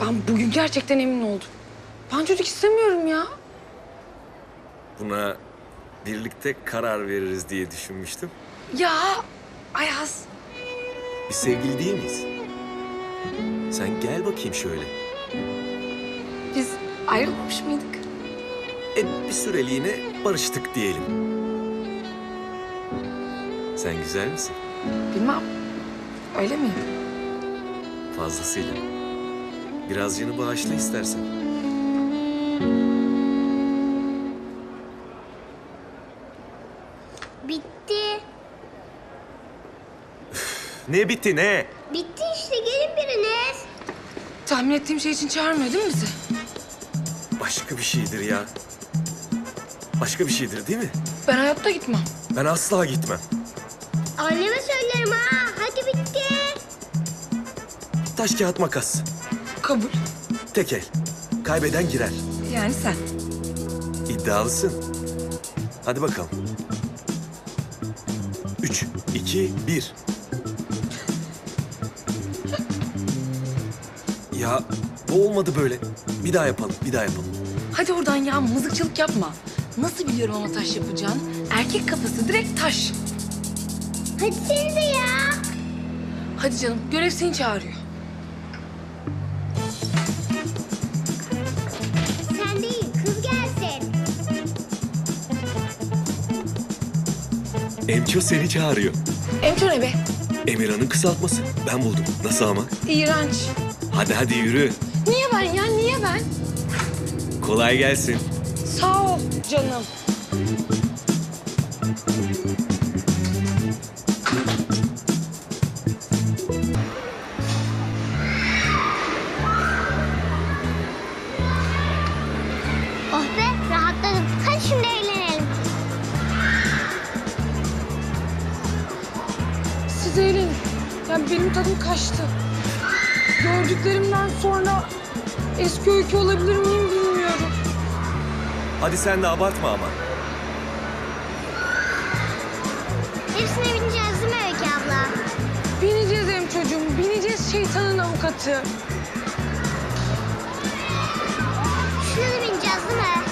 Ben bugün gerçekten emin oldum. Ben çocuk istemiyorum ya. Buna birlikte karar veririz diye düşünmüştüm. Ya Ayaz. Biz sevgili değil miyiz? Sen gel bakayım şöyle. Biz ayrılmamış mıydık? E bir süreliğine barıştık diyelim. Sen güzel misin? Bilmem. Öyle miyim? Fazlasıyla. Birazcını bağışla istersen. Bitti. Ne bitti ne? Bitti işte gelin biriniz. Tahmin ettiğim şey için çağırmıyor değil mi bizi? Başka bir şeydir ya. Başka bir şeydir değil mi? Ben hayatta gitmem. Ben asla gitmem. Anneme söylerim ha. Hadi bitti. Taş kağıt makas. Kabul. Tek el. Kaybeden girer. Yani sen. İddialısın. Hadi bakalım. Üç, iki, bir. Ya bu olmadı böyle. Bir daha yapalım, bir daha yapalım. Hadi oradan ya mızıkçılık yapma. Nasıl biliyorum ama taş yapacağını? Erkek kafası direkt taş. Hadi senize ya. Hadi canım görev seni çağırıyor. Emço seni çağırıyor. Emço ne be? Emirhan'ın kısaltması. Ben buldum. Nasıl ama? İğrenç. Hadi hadi yürü. Niye ben ya niye ben? Kolay gelsin. Sağ ol canım. Tadım kaçtı. Gördüklerimden sonra eski öykü olabilir miyim bilmiyorum. Hadi sen de abartma ama. Hepsine bineceğiz değil mi Öykü abla? Bineceğiz hem çocuğum, bineceğiz şeytanın avukatı. Şuna da bineceğiz değil mi?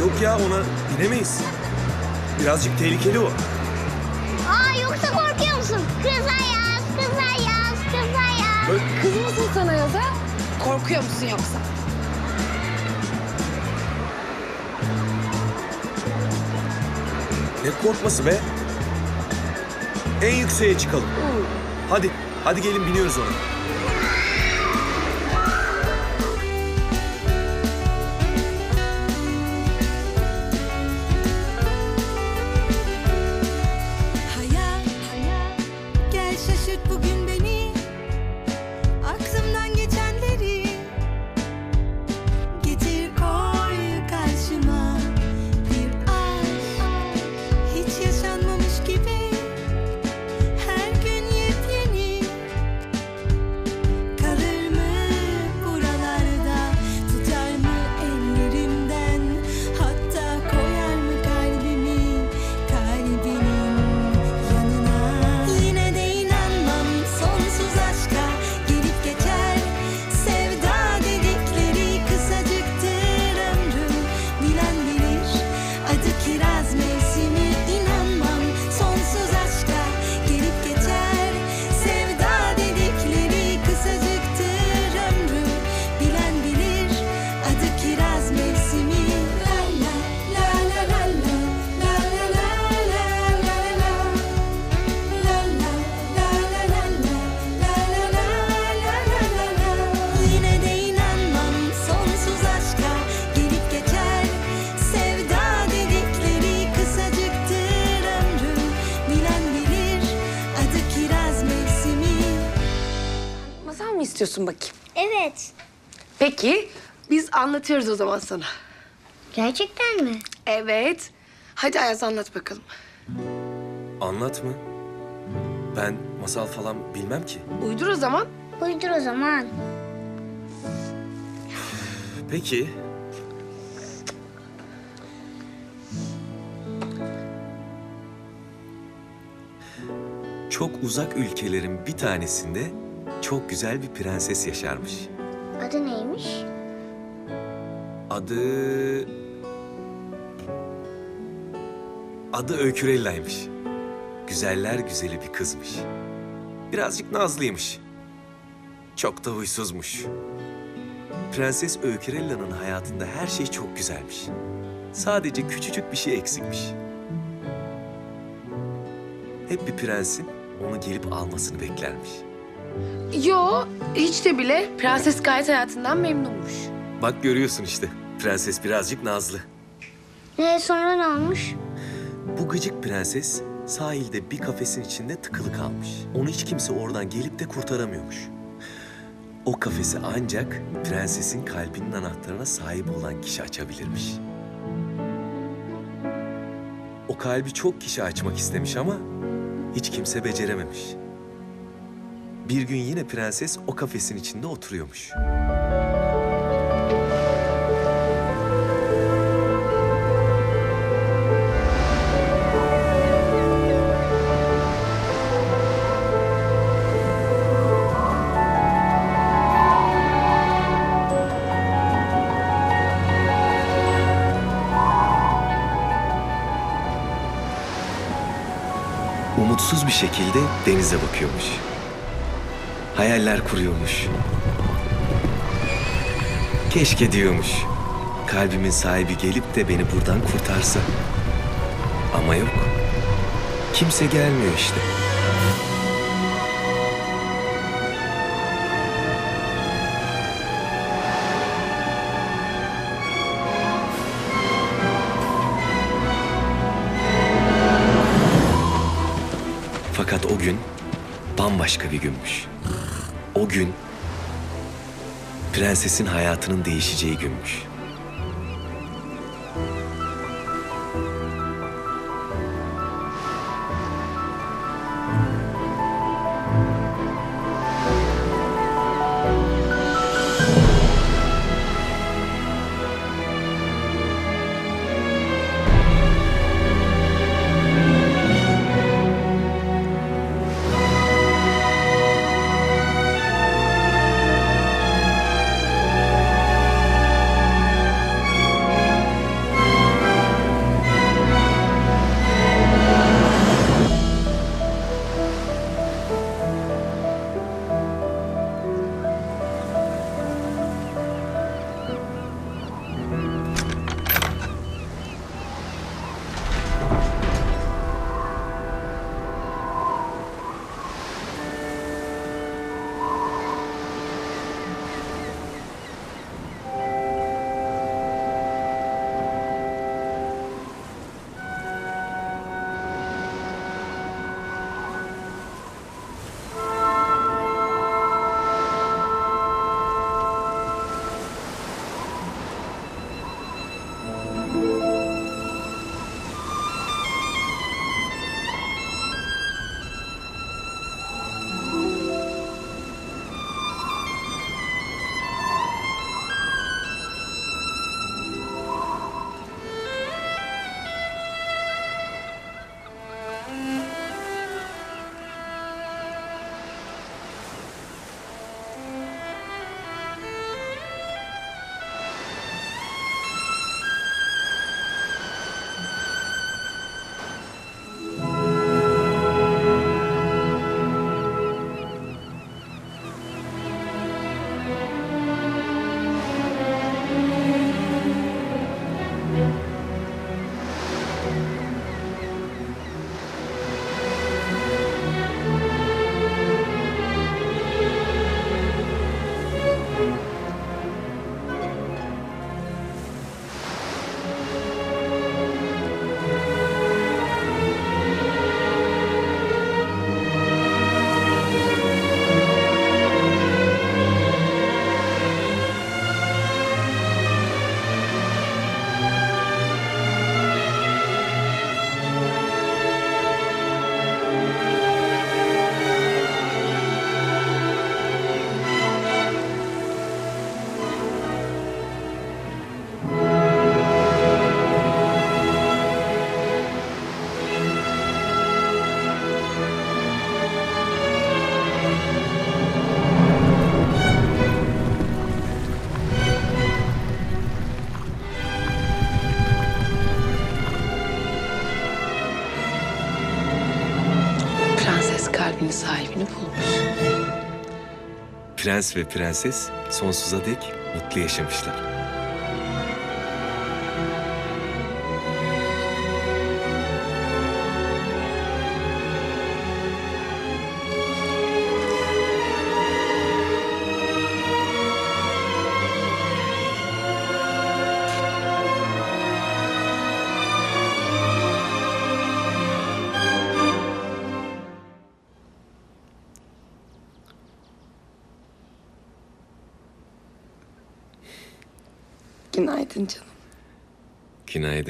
Yok ya ona binemeyiz. Birazcık tehlikeli o. Aa yoksa korkuyor musun? Kız ayaz, kız ayaz, kız ayaz. Böyle Kız mısın sana yaza? Korkuyor musun yoksa? ne korkması be? En yükseğe çıkalım. Hadi, hadi gelin biniyoruz ona. İstiyorsun bakayım? Evet. Peki, biz anlatıyoruz o zaman sana. Gerçekten mi? Evet. Hadi Ayaz anlat bakalım. Anlat mı? Ben masal falan bilmem ki. Uydur o zaman. Uydur o zaman. Peki. çok uzak ülkelerin bir tanesinde çok güzel bir prenses yaşarmış. Adı neymiş? Adı... Adı Öykürella'ymış. Güzeller güzeli bir kızmış. Birazcık nazlıymış. Çok da huysuzmuş. Prenses Öykürella'nın hayatında her şey çok güzelmiş. Sadece küçücük bir şey eksikmiş. Hep bir prensin onu gelip almasını beklermiş. Yo, hiç de bile. Prenses gayet hayatından memnunmuş. Bak görüyorsun işte. Prenses birazcık nazlı. Ne sonra ne olmuş? Bu gıcık prenses sahilde bir kafesin içinde tıkılı kalmış. Onu hiç kimse oradan gelip de kurtaramıyormuş. O kafesi ancak prensesin kalbinin anahtarına sahip olan kişi açabilirmiş. O kalbi çok kişi açmak istemiş ama hiç kimse becerememiş. Bir gün yine prenses o kafesin içinde oturuyormuş. umutsuz bir şekilde denize bakıyormuş. Hayaller kuruyormuş. Keşke diyormuş. Kalbimin sahibi gelip de beni buradan kurtarsa. Ama yok. Kimse gelmiyor işte. Fakat o gün bambaşka bir günmüş. O gün prensesin hayatının değişeceği günmüş. Sahibini bulmuş. Prens ve prenses sonsuza dek mutlu yaşamışlar.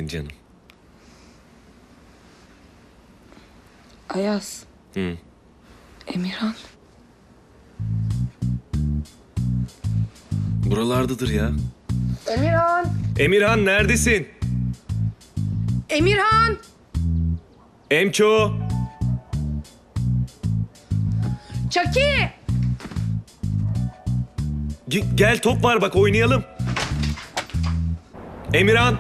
Günaydın canım. Ayaz. Hı. Emirhan. Buralardadır ya. Emirhan. Emirhan neredesin? Emirhan. Emço. Çaki. G- gel top var bak oynayalım. Emirhan.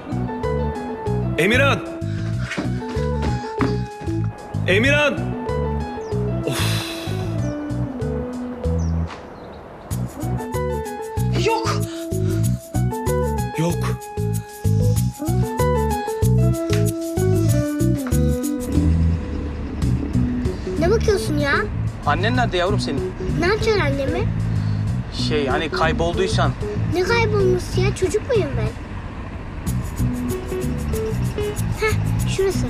Emirhan. Emirhan. Yok. Yok. Ne bakıyorsun ya? Annen nerede yavrum senin? Ne yapacaksın annemi? Şey hani kaybolduysan. Ne kaybolması ya? Çocuk muyum ben? Şurası.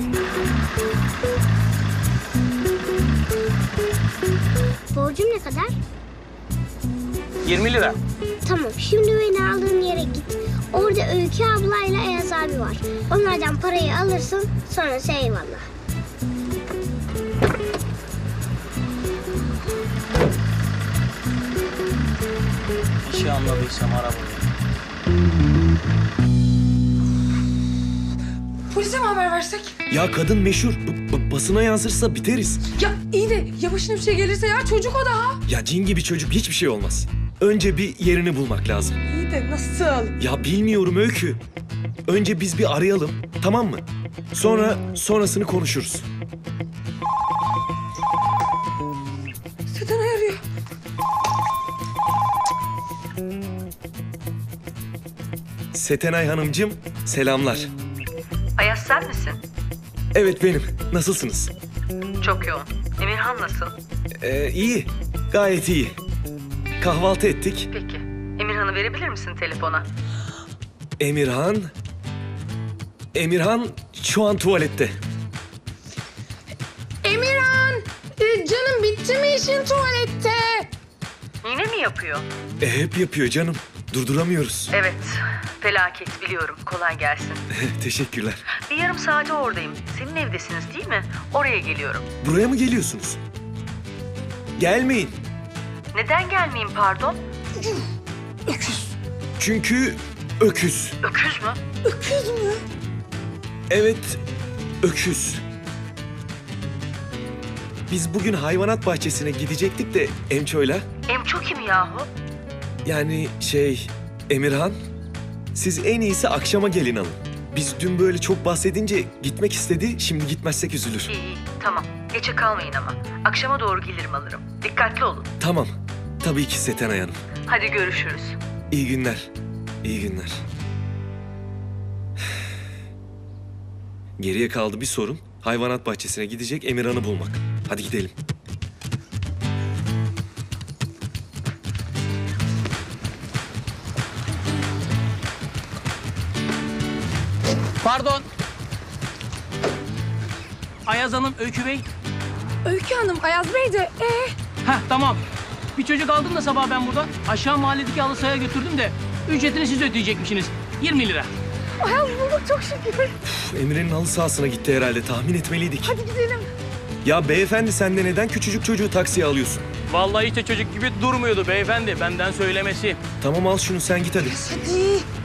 Borcum ne kadar? 20 lira. Tamam, şimdi beni aldığın yere git. Orada Öykü ablayla Ayaz abi var. Onlardan parayı alırsın, sonrası eyvallah. Bir şey anladıysam ara Polise mi haber versek? Ya kadın meşhur. B- b- basına yansırsa biteriz. Ya iyi de ya başına bir şey gelirse ya çocuk o daha. Ya cin gibi çocuk hiçbir şey olmaz. Önce bir yerini bulmak lazım. İyi de nasıl? Ya bilmiyorum Öykü. Önce biz bir arayalım, tamam mı? Sonra sonrasını konuşuruz. Setenay arıyor. Setenay Hanımcığım, selamlar. Ayaz sen misin? Evet benim. Nasılsınız? Çok yoğun. Emirhan nasıl? Ee, iyi. Gayet iyi. Kahvaltı ettik. Peki. Emirhan'ı verebilir misin telefona? Emirhan... Emirhan şu an tuvalette. Emirhan. e, canım bitti mi işin tuvalette? Yine mi yapıyor? E, hep yapıyor canım. Durduramıyoruz. Evet. Felaket biliyorum. Kolay gelsin. Teşekkürler. Bir yarım saate oradayım. Senin evdesiniz değil mi? Oraya geliyorum. Buraya mı geliyorsunuz? Gelmeyin. Neden gelmeyeyim pardon? Çünkü öküz. Öküz mü? Öküz mü? Evet, öküz. Biz bugün hayvanat bahçesine gidecektik de Emço'yla. Emço kim yahu? Yani şey, Emirhan. Siz en iyisi akşama gelin alın. Biz dün böyle çok bahsedince gitmek istedi, şimdi gitmezsek üzülür. İyi iyi. Tamam. Geçe kalmayın ama. Akşama doğru gelirim alırım. Dikkatli olun. Tamam, tabii ki Setenay Hanım. Hadi görüşürüz. İyi günler, iyi günler. Geriye kaldı bir sorun. Hayvanat bahçesine gidecek Emirhan'ı bulmak. Hadi gidelim. Pardon. Ayaz Hanım, Öykü Bey. Öykü Hanım, Ayaz Bey de. Ee? Heh tamam. Bir çocuk aldım da sabah ben buradan. Aşağı mahalledeki halı sahaya götürdüm de ücretini siz ödeyecekmişsiniz. 20 lira. Ayaz bulduk çok şükür. Emre'nin halı sahasına gitti herhalde. Tahmin etmeliydik. Hadi gidelim. Ya beyefendi sen de neden küçücük çocuğu taksiye alıyorsun? Vallahi işte çocuk gibi durmuyordu beyefendi. Benden söylemesi. Tamam al şunu sen git hadi. Hadi.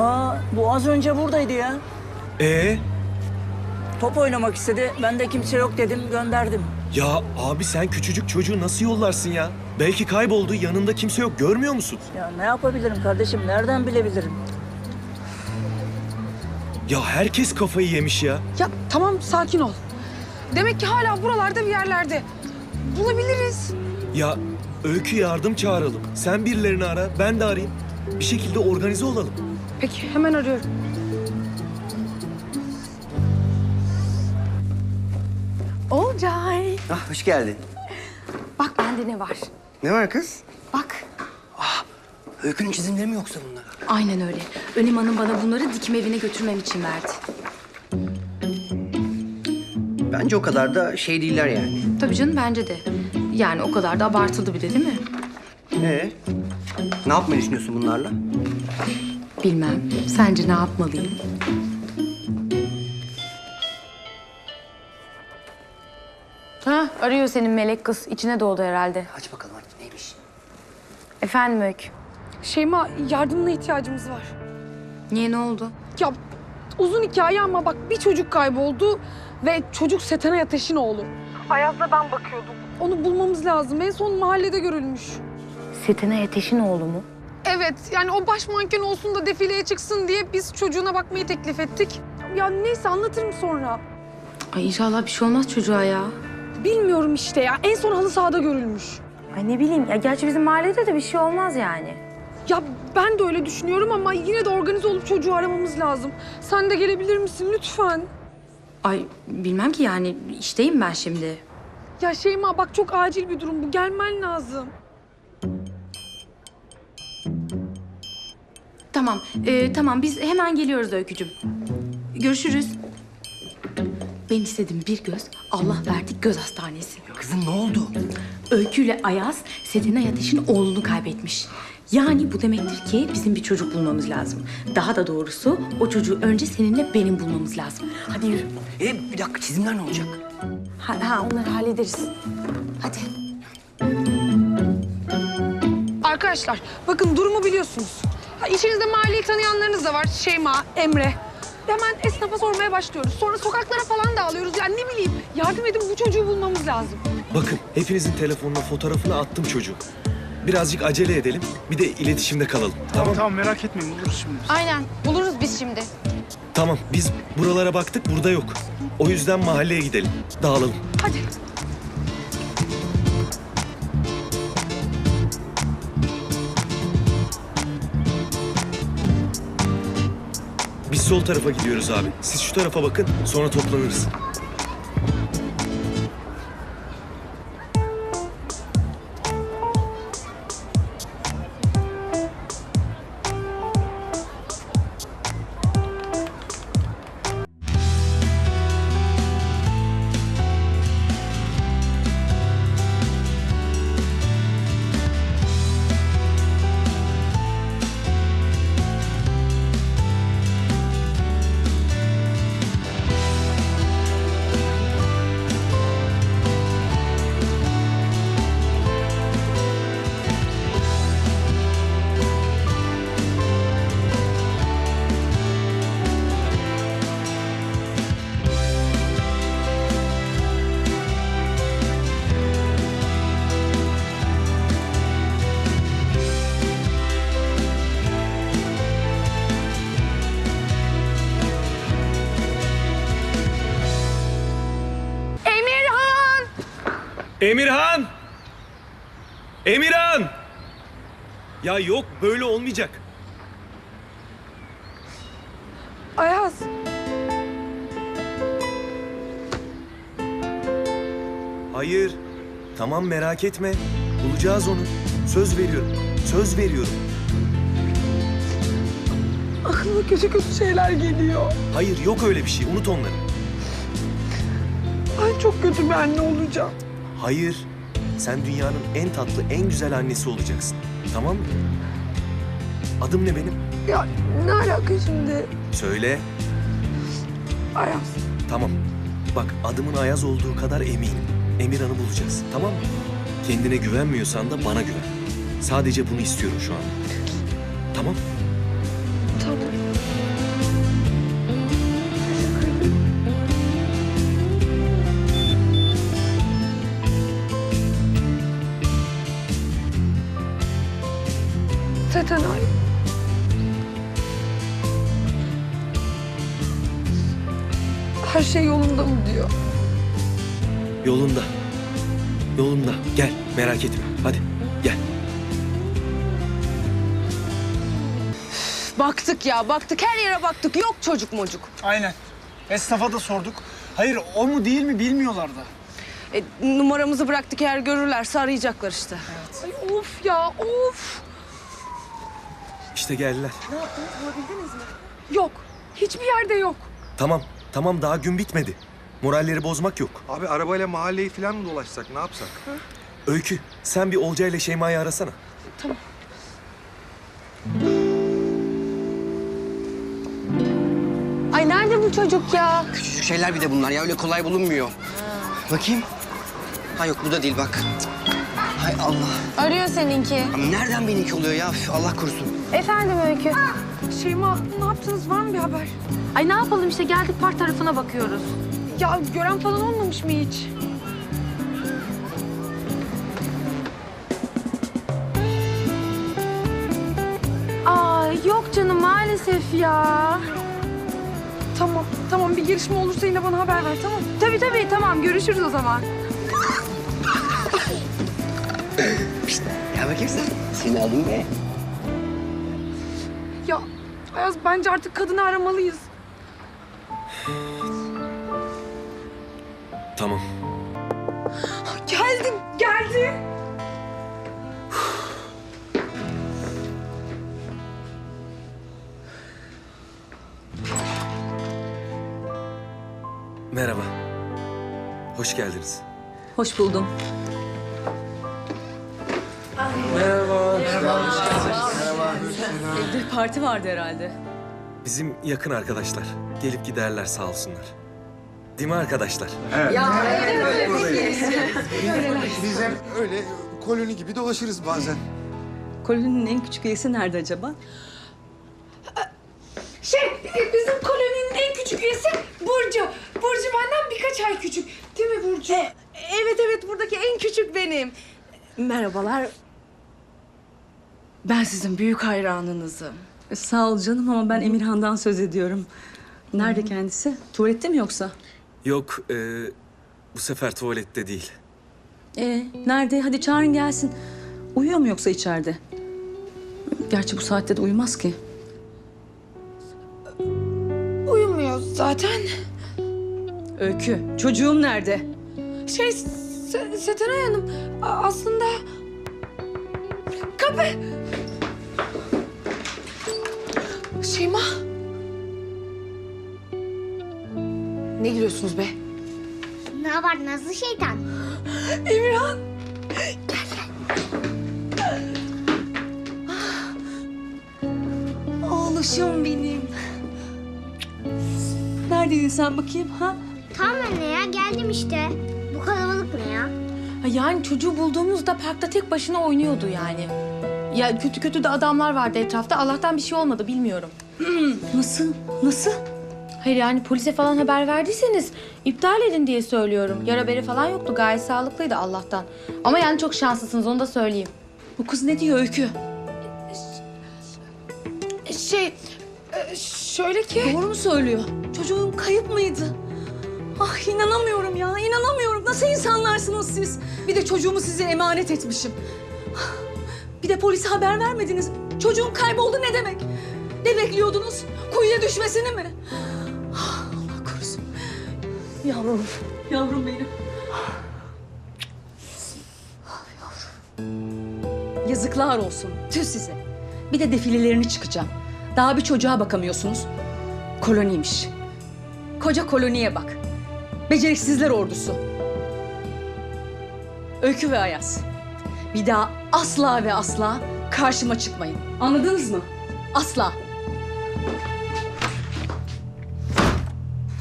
Aa, bu az önce buradaydı ya. Ee? Top oynamak istedi. Ben de kimse yok dedim, gönderdim. Ya abi sen küçücük çocuğu nasıl yollarsın ya? Belki kayboldu, yanında kimse yok. Görmüyor musun? Ya ne yapabilirim kardeşim? Nereden bilebilirim? Ya herkes kafayı yemiş ya. Ya tamam sakin ol. Demek ki hala buralarda bir yerlerde. Bulabiliriz. Ya Öykü yardım çağıralım. Sen birilerini ara, ben de arayayım. Bir şekilde organize olalım. Peki hemen arıyorum. Olcay. Ah hoş geldin. Bak bende ne var? Ne var kız? Bak. Öykünün çizimleri mi yoksa bunlar? Aynen öyle. Önem Hanım bana bunları dikim evine götürmem için verdi. Bence o kadar da şey değiller yani. Tabii canım bence de. Yani o kadar da abartıldı bir de değil mi? Ee, ne yapmayı düşünüyorsun bunlarla? Bilmem. Sence ne yapmalıyım? Ha, arıyor senin melek kız. İçine doğdu herhalde. Aç bakalım artık neymiş. Efendim Öykü. Şeyma yardımına ihtiyacımız var. Niye ne oldu? Ya uzun hikaye ama bak bir çocuk kayboldu ve çocuk Setenay Ateş'in oğlu. Ayaz'la ben bakıyordum. Onu bulmamız lazım. En son mahallede görülmüş. Setene Ateş'in oğlu mu? Evet yani o baş manken olsun da defileye çıksın diye biz çocuğuna bakmayı teklif ettik. Ya neyse anlatırım sonra. Ay inşallah bir şey olmaz çocuğa ya. Bilmiyorum işte ya. En son halı sahada görülmüş. Ay ne bileyim ya gerçi bizim mahallede de bir şey olmaz yani. Ya ben de öyle düşünüyorum ama yine de organize olup çocuğu aramamız lazım. Sen de gelebilir misin lütfen? Ay bilmem ki yani işteyim ben şimdi. Ya Şeyma bak çok acil bir durum bu. Gelmen lazım. Tamam, ee, tamam biz hemen geliyoruz Öykücüm. Görüşürüz. Ben istedim bir göz, Allah verdi göz hastanesi. Kızım ne oldu? Öykü ile Ayaz, Sedenay Ateş'in oğlunu kaybetmiş. Yani bu demektir ki bizim bir çocuk bulmamız lazım. Daha da doğrusu o çocuğu önce seninle benim bulmamız lazım. Hadi yürü. Ee, bir dakika çizimler ne olacak? Ha, ha onları hallederiz. Hadi. Arkadaşlar bakın durumu biliyorsunuz. Ha, içinizde mahalleyi tanıyanlarınız da var. Şeyma, Emre. Hemen esnafa sormaya başlıyoruz. Sonra sokaklara falan dağılıyoruz. Yani ne bileyim yardım edin bu çocuğu bulmamız lazım. Bakın hepinizin telefonuna fotoğrafını attım çocuğu. Birazcık acele edelim. Bir de iletişimde kalalım. Tamam. Tamam merak etmeyin buluruz şimdi. Aynen buluruz biz şimdi. Tamam. Biz buralara baktık. Burada yok. O yüzden mahalleye gidelim. Dağılalım. Hadi. Sol tarafa gidiyoruz abi. Siz şu tarafa bakın. Sonra toplanırız. Emirhan! Emirhan! Ya yok böyle olmayacak. Ayaz. Hayır. Tamam merak etme. Bulacağız onu. Söz veriyorum. Söz veriyorum. Aklıma kötü kötü şeyler geliyor. Hayır yok öyle bir şey. Unut onları. Ben çok kötü bir anne olacağım. Hayır. Sen dünyanın en tatlı, en güzel annesi olacaksın. Tamam mı? Adım ne benim? Ya ne alaka şimdi? Söyle. Ayaz. Tamam. Bak adımın Ayaz olduğu kadar eminim. Emirhan'ı bulacağız. Tamam mı? Kendine güvenmiyorsan da bana güven. Sadece bunu istiyorum şu an. Tamam. Yolunda. Yolunda. Gel merak etme. Hadi gel. Baktık ya baktık her yere baktık yok çocuk mocuk. Aynen. Esnafa da sorduk. Hayır o mu değil mi bilmiyorlar da. E, numaramızı bıraktık eğer görürlerse arayacaklar işte. Ay of ya of. İşte geldiler. Yok. Hiçbir yerde yok. Tamam. Tamam daha gün bitmedi. Moralleri bozmak yok. Abi arabayla mahalleyi falan mı dolaşsak ne yapsak? Öykü sen bir Olca ile Şeyma'yı arasana. Ay nerede bu çocuk ya? Küçücük şeyler bir de bunlar ya öyle kolay bulunmuyor. Bakayım. Ha yok bu da değil bak. Hay Allah. Arıyor seninki. Ama nereden benimki oluyor ya? Üf, Allah korusun. Efendim Öykü. Şeyma ne yaptınız var mı bir haber? Ay ne yapalım işte geldik park tarafına bakıyoruz. Ya gören falan olmamış mı hiç? Aa yok canım maalesef ya. Tamam tamam bir gelişme olursa yine bana haber ver tamam? Tabii tabii tamam görüşürüz o zaman. Ya bakayım sen. Seni aldım be. Ya Ayaz bence artık kadını aramalıyız. Hoş geldiniz. Hoş buldum. Evde parti vardı herhalde. Bizim yakın arkadaşlar. Gelip giderler sağ olsunlar. Değil mi arkadaşlar? Biz hem öyle koloni gibi dolaşırız bazen. Koloninin en küçük üyesi nerede acaba? Şey bizim koloninin en küçük üyesi Burcu. Burcu benden birkaç ay küçük. Değil mi Burcu? Evet evet buradaki en küçük benim. Merhabalar. Ben sizin büyük hayranınızım. Sağ ol canım ama ben Emirhan'dan söz ediyorum. Nerede kendisi? Tuvalette mi yoksa? Yok, e, bu sefer tuvalette değil. Ee, nerede? Hadi çağırın gelsin. Uyuyor mu yoksa içeride? Gerçi bu saatte de uyumaz ki. Uyumuyor zaten. Öykü, çocuğum nerede? Şey Se- Setenay Hanım aslında... Kapı! Şeyma. Ne gülüyorsunuz be? Ne var Nazlı şeytan? Emirhan. Oğluşum benim. Neredeydin sen bakayım ha? Tamam anne ya geldim işte. Bu kalabalık ne ya? Ha, Yani çocuğu bulduğumuzda parkta tek başına oynuyordu yani. Ya kötü kötü de adamlar vardı etrafta. Allah'tan bir şey olmadı bilmiyorum. Nasıl? Nasıl? Hayır yani polise falan haber verdiyseniz iptal edin diye söylüyorum. Yara bere falan yoktu. Gayet sağlıklıydı Allah'tan. Ama yani çok şanslısınız onu da söyleyeyim. Bu kız ne diyor Öykü? Şey, e, şöyle ki... Doğru mu söylüyor? Çocuğum kayıp mıydı? Ah inanamıyorum ya, inanamıyorum. Nasıl insanlarsınız siz? Bir de çocuğumu size emanet etmişim. Bir de polise haber vermediniz. Çocuğum kayboldu ne demek? Ne bekliyordunuz? Kuyuya düşmesini mi? Ah, Allah korusun. Yavrum, yavrum benim. Yazıklar olsun. Tüh size. Bir de defilelerini çıkacağım. Daha bir çocuğa bakamıyorsunuz. Koloniymiş. Koca koloniye bak. Beceriksizler ordusu. Öykü ve Ayaz. Bir daha asla ve asla karşıma çıkmayın. Anladınız mı? Asla.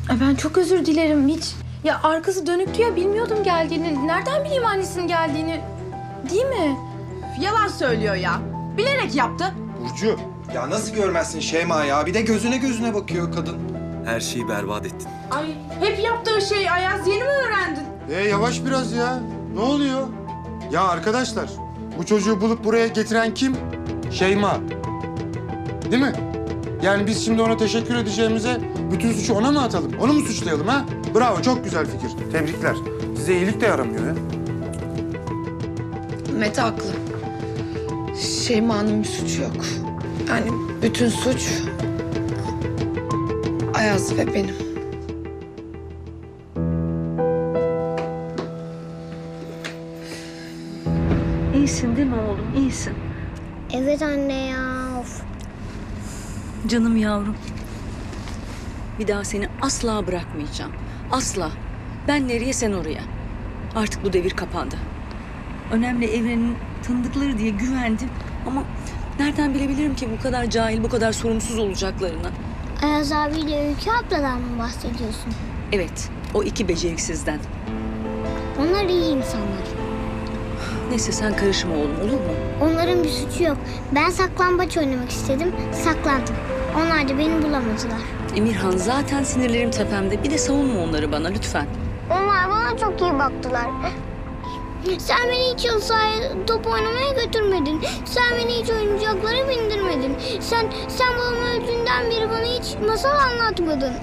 Ay ben çok özür dilerim hiç. Ya arkası dönüktü ya bilmiyordum geldiğini. Nereden bileyim annesinin geldiğini? Değil mi? Yalan söylüyor ya. Bilerek yaptı. Burcu. Ya nasıl görmezsin Şeyma ya? Bir de gözüne gözüne bakıyor kadın. Her şeyi berbat ettin. Ay hep yaptığı şey Ayaz yeni mi öğrendin? E yavaş biraz ya. Ne oluyor? Ya arkadaşlar bu çocuğu bulup buraya getiren kim? Şeyma. Değil mi? Yani biz şimdi ona teşekkür edeceğimize bütün suçu ona mı atalım? Onu mu suçlayalım ha? Bravo, çok güzel fikir. Tebrikler. Size iyilik de yaramıyor ya. Mete haklı. Şeyma'nın bir suçu yok. Yani bütün suç Ayaz ve benim. İyisin değil mi oğlum? İyisin. Evet anne ya. Of. Canım yavrum. Bir daha seni asla bırakmayacağım. Asla. Ben nereye sen oraya. Artık bu devir kapandı. Önemli evrenin tanıdıkları diye güvendim ama nereden bilebilirim ki bu kadar cahil, bu kadar sorumsuz olacaklarını? Ayaz abiyle Öykü abladan mı bahsediyorsun? Evet, o iki beceriksizden. Onlar iyi insanlar. Neyse sen karışma oğlum olur mu? Onların bir suçu yok. Ben saklambaç oynamak istedim, saklandım. Onlar da beni bulamadılar. Emirhan zaten sinirlerim tepemde. Bir de savunma onları bana lütfen. Onlar bana çok iyi baktılar. Sen beni hiç yıl sahaya top oynamaya götürmedin. Sen beni hiç oyuncaklara bindirmedin. Sen sen babam öldüğünden beri bana hiç masal anlatmadın.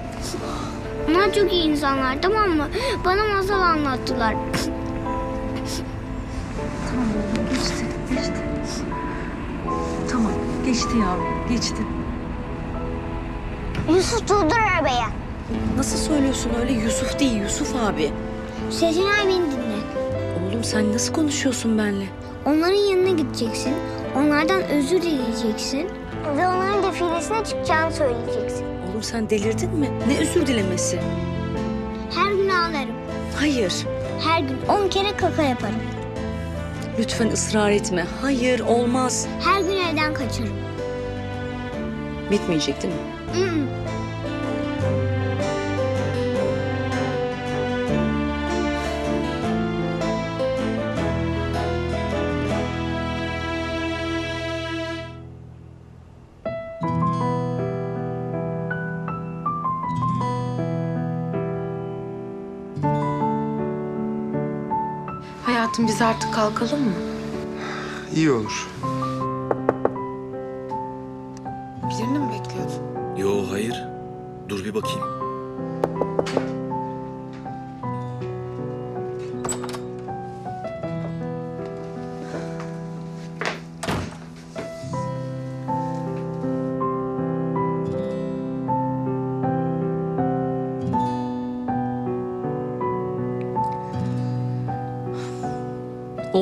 Onlar çok iyi insanlar tamam mı? Bana masal anlattılar. Tamam oğlum geçti, geçti. Tamam, geçti yavrum, geçti. Yusuf durdur arabayı. Nasıl söylüyorsun öyle Yusuf değil, Yusuf abi. Sesin abi Oğlum sen nasıl konuşuyorsun benimle? Onların yanına gideceksin. Onlardan özür dileyeceksin. Ve onların defilesine çıkacağını söyleyeceksin. Oğlum sen delirdin mi? Ne özür dilemesi? Her gün ağlarım. Hayır. Her gün on kere kaka yaparım. Lütfen ısrar etme. Hayır, olmaz. Her gün evden kaçarım. Bitmeyecek değil mi? Mm. Hayatım biz artık kalkalım mı? İyi olur.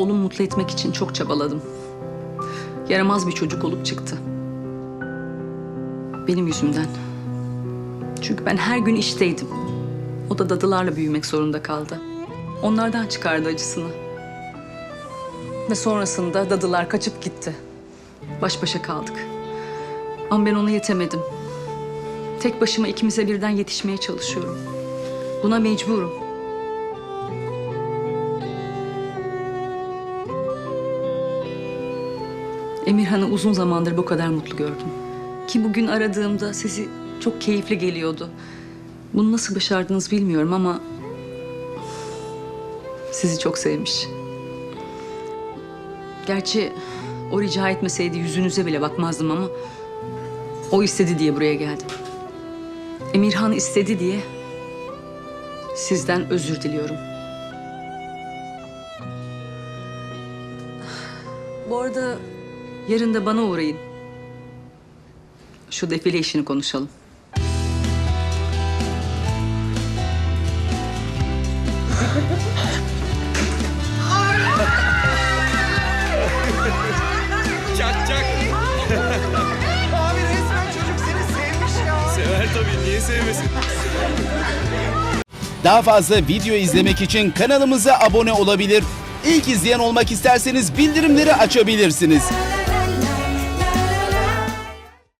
Oğlumu mutlu etmek için çok çabaladım. Yaramaz bir çocuk olup çıktı. Benim yüzümden. Çünkü ben her gün işteydim. O da dadılarla büyümek zorunda kaldı. Onlardan çıkardı acısını. Ve sonrasında dadılar kaçıp gitti. Baş başa kaldık. Ama ben ona yetemedim. Tek başıma ikimize birden yetişmeye çalışıyorum. Buna mecburum. Emirhan'ı uzun zamandır bu kadar mutlu gördüm. Ki bugün aradığımda sizi çok keyifli geliyordu. Bunu nasıl başardınız bilmiyorum ama... Sizi çok sevmiş. Gerçi o rica etmeseydi yüzünüze bile bakmazdım ama... O istedi diye buraya geldim. Emirhan istedi diye... Sizden özür diliyorum. Bu arada yarın da bana uğrayın. Şu defile işini konuşalım. Çak çak. Abi resmen çocuk seni sevmiş ya. Sever tabii. Niye sevmesin? Daha fazla video izlemek için kanalımıza abone olabilir. İlk izleyen olmak isterseniz bildirimleri açabilirsiniz.